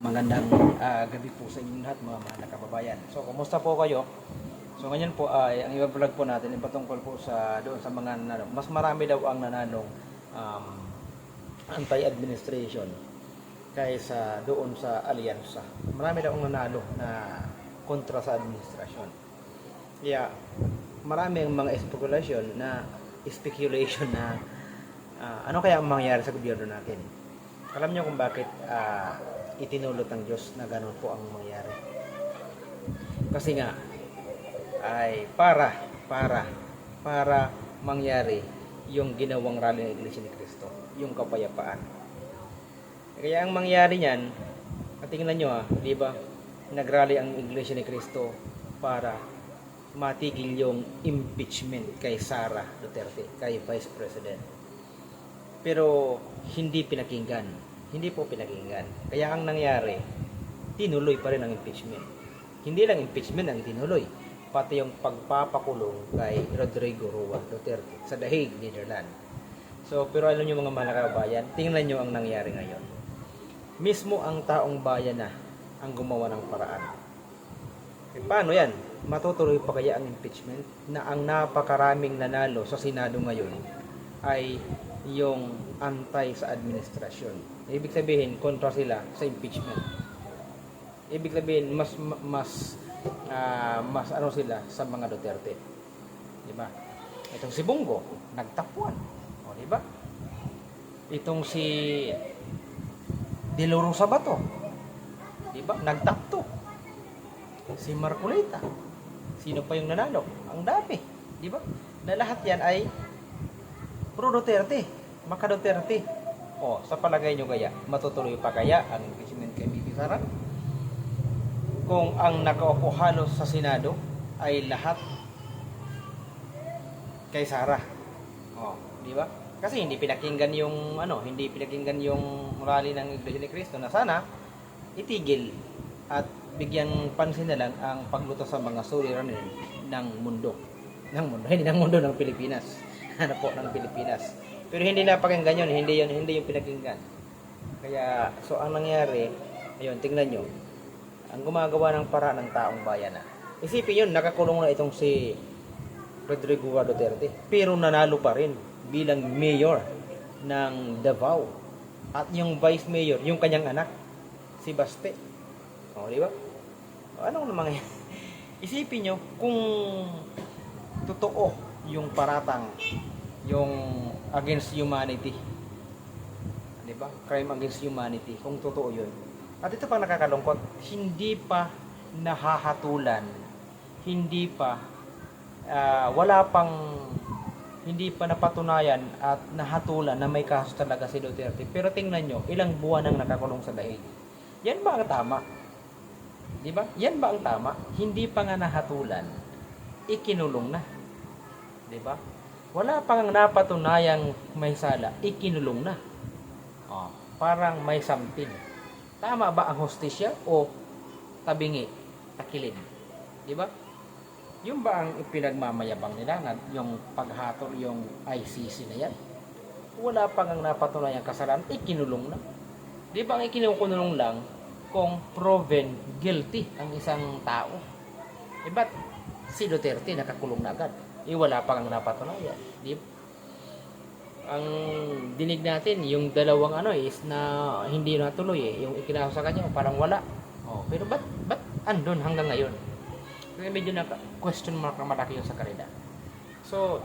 Magandang ah, gabi po sa inyong lahat mga mahal na kababayan. So, kumusta po kayo? So, ngayon po ay ang i-vlog po natin ay patungkol po sa doon sa mga nanalo. Mas marami daw ang nananong um, anti-administration kaysa doon sa alyansa. Marami daw ang nanalo na kontra sa administrasyon. Kaya marami ang mga speculation na speculation na ah, ano kaya ang mangyayari sa gobyerno natin. Alam niyo kung bakit ah, itinulot ng Diyos na ganun po ang mangyayari. Kasi nga ay para para para mangyari yung ginawang rally ng Iglesia ni Cristo, yung kapayapaan. Kaya ang mangyari niyan, at tingnan nyo ah, di ba, nagrally ang Iglesia ni Cristo para matigil yung impeachment kay Sara Duterte, kay Vice President. Pero hindi pinakinggan. Hindi po pinakinggan. Kaya ang nangyari, tinuloy pa rin ang impeachment. Hindi lang impeachment ang tinuloy, pati yung pagpapakulong kay Rodrigo Roa Duterte sa The Hague, Netherlands. So, pero alam nyo mga kababayan, tingnan nyo ang nangyari ngayon. Mismo ang taong bayan na ang gumawa ng paraan. Eh, paano yan? Matutuloy pa kaya ang impeachment na ang napakaraming nanalo sa Senado ngayon ay yung antay sa administrasyon. Ibig sabihin, kontra sila sa impeachment. Ibig sabihin, mas mas ah, mas ano sila sa mga Duterte. Di ba? Itong si Bongo, nagtapuan. O, di ba? Itong si Diloro Sabato, di ba? Nagtakto. Si Marcolita. Sino pa yung nanalo? Ang dami, di ba? Na lahat yan ay pro Duterte, maka Duterte. O, sa palagay nyo kaya, matutuloy pa kaya ang impeachment kay Bibi Sara? Kung ang nakaupo halos sa Senado ay lahat kay Sara. O, di ba? Kasi hindi pinakinggan yung ano, hindi pinakinggan yung rally ng Iglesia ni Cristo na sana itigil at bigyang pansin na lang ang pagluto sa mga suliranin ng mundo. Ng mundo, hindi ng mundo ng Pilipinas. Ano po ng Pilipinas. Pero hindi napakinggan yun, hindi yun, hindi yung pinakinggan. Kaya, so ang nangyari, ayun, tingnan nyo, ang gumagawa ng para ng taong bayan na. Isipin yun, nakakulong na itong si Rodrigo Duterte, pero nanalo pa rin bilang mayor ng Davao. At yung vice mayor, yung kanyang anak, si Baste. O, di ba? O, anong namang Isipin nyo, kung totoo yung paratang, yung against humanity, di ba? Crime against humanity, kung totoo yun. At ito pang nakakalungkot, hindi pa nahahatulan, hindi pa, ah, wala pang, hindi pa napatunayan at nahatulan na may kaso talaga si Duterte. Pero tingnan nyo, ilang buwan nang nakakulong sa dahil. Yan ba ang tama? Di ba? Yan ba ang tama? Hindi pa nga nahatulan, ikinulong na. Di ba? Wala pang napatunayang may sala, ikinulong na. Oh, parang may something. Tama ba ang hostisya o tabingi, takilid? Di ba? Yung ba ang ipinagmamayabang nila na yung paghatol yung ICC na yan? Wala pang ang napatunayang kasalanan, ikinulong na. Di ba ang ikinulong lang kung proven guilty ang isang tao? Eh ba't si Duterte nakakulong na agad? Eh wala pang ang napatunayan. Di? Ang dinig natin, yung dalawang ano is na hindi natuloy eh. Yung ikinaso sa kanya, parang wala. Oh, pero ba't, ba't andun hanggang ngayon? Kaya medyo na question mark na malaki yun sa karida. So,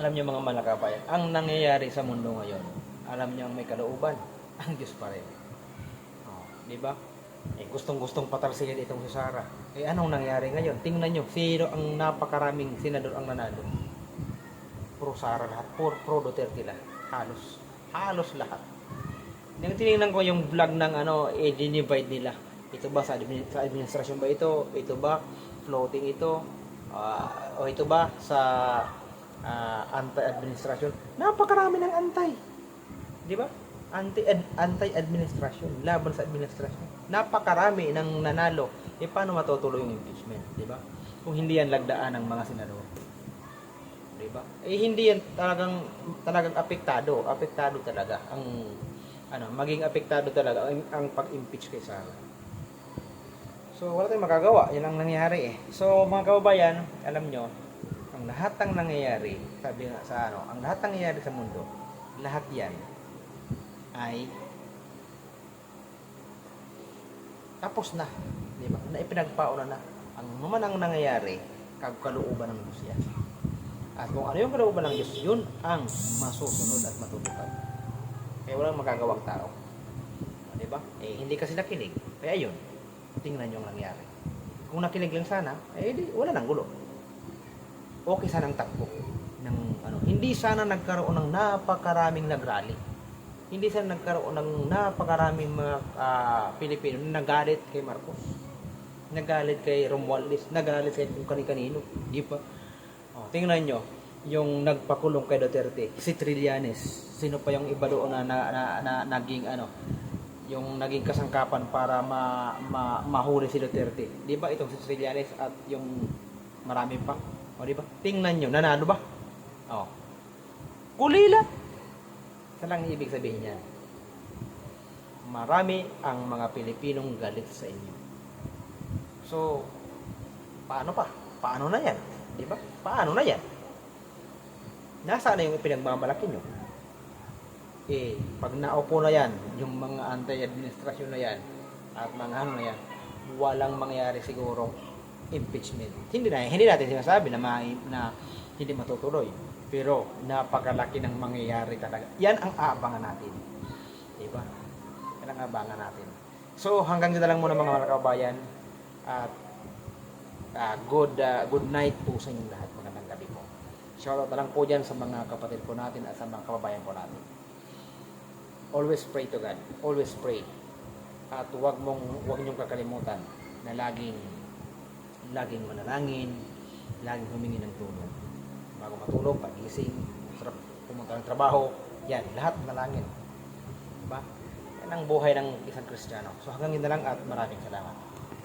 alam niyo mga malakabayan, ang nangyayari sa mundo ngayon, alam niyo ang may kalooban, ang Diyos pa rin. Oh, di ba? Eh, gustong-gustong patalsikin itong si Sara. Eh, anong nangyari ngayon? Tingnan nyo, sino ang napakaraming senador ang nanalo? Pro Sara lahat, pro, pro Duterte lahat. Halos. Halos lahat. Nang tinignan ko yung vlog ng ano, eh, dinivide nila. Ito ba sa, admin, sa administrasyon ba ito? Ito ba floating ito? Ah, o ito ba sa ah, anti-administrasyon? Napakarami ng antay. Di ba? Anti anti-administrasyon, laban sa administrasyon. Napakarami ng nanalo. Eh paano matutuloy yung impeachment, di ba? Kung hindi yan lagdaan ng mga senador. Di ba? Eh hindi yan talagang talagang apektado, apektado talaga ang ano, maging apektado talaga ang, ang pag-impeach kay Sara. So, wala tayong magagawa. Yan ang nangyayari eh. So, mga kababayan, alam nyo, ang lahat ng nangyayari, sabi nga sa ano, ang lahat ng nangyayari sa mundo, lahat yan ay tapos na. Di ba? Na ipinagpauna na. Ang naman ang nangyayari, kagkalooban ng Diyos yan. At kung ano yung kalooban ng Diyos, yun ang masusunod at matutupad. Kaya walang magagawang tao. Di ba? Eh, hindi kasi nakinig. Kaya yun, tingnan nyo ang nangyari. Kung nakinig lang sana, eh, di, wala nang gulo. Okay sana ang takbo. Ng, ano, hindi sana nagkaroon ng napakaraming nagrally. Hindi sana nagkaroon ng napakaraming mga ah, Pilipino na nagalit kay Marcos. Nagalit kay Romualdez. Nagalit kay kung kani-kanino. Di ba? Oh, tingnan nyo, yung nagpakulong kay Duterte, si Trillanes. Sino pa yung iba doon na, na, na, na naging ano, yung naging kasangkapan para ma, ma, mahuli si Duterte. Di ba itong si Trillanes at yung marami pa? O di ba? Tingnan nyo, nanalo ba? Oh. Kulila. Sa lang ibig sabihin niyan. Marami ang mga Pilipinong galit sa inyo. So, paano pa? Paano na yan? Di ba? Paano na yan? Nasaan na yung pinagmamalaki nyo? Eh, pag naupo na yan, yung mga anti-administrasyon na yan, at mga ano na yan, walang mangyari siguro impeachment. Hindi na, hindi natin sinasabi na, ma, na hindi matutuloy. Pero napakalaki ng mangyayari talaga. Yan ang aabangan natin. Diba? Yan ang aabangan natin. So hanggang dito lang muna mga kabayan. At ah, good ah, good night po sa inyong lahat. Magandang gabi po. Shoutout na lang po dyan sa mga kapatid ko natin at sa mga kababayan ko natin. Always pray to God. Always pray. At huwag mong huwag niyong kakalimutan na laging laging manalangin, laging humingi ng tulong. Bago matulog, pagising, sarap pumunta ng trabaho, yan, lahat manalangin. Diba? Yan ang buhay ng isang Kristiyano. So hanggang yun na lang at maraming salamat.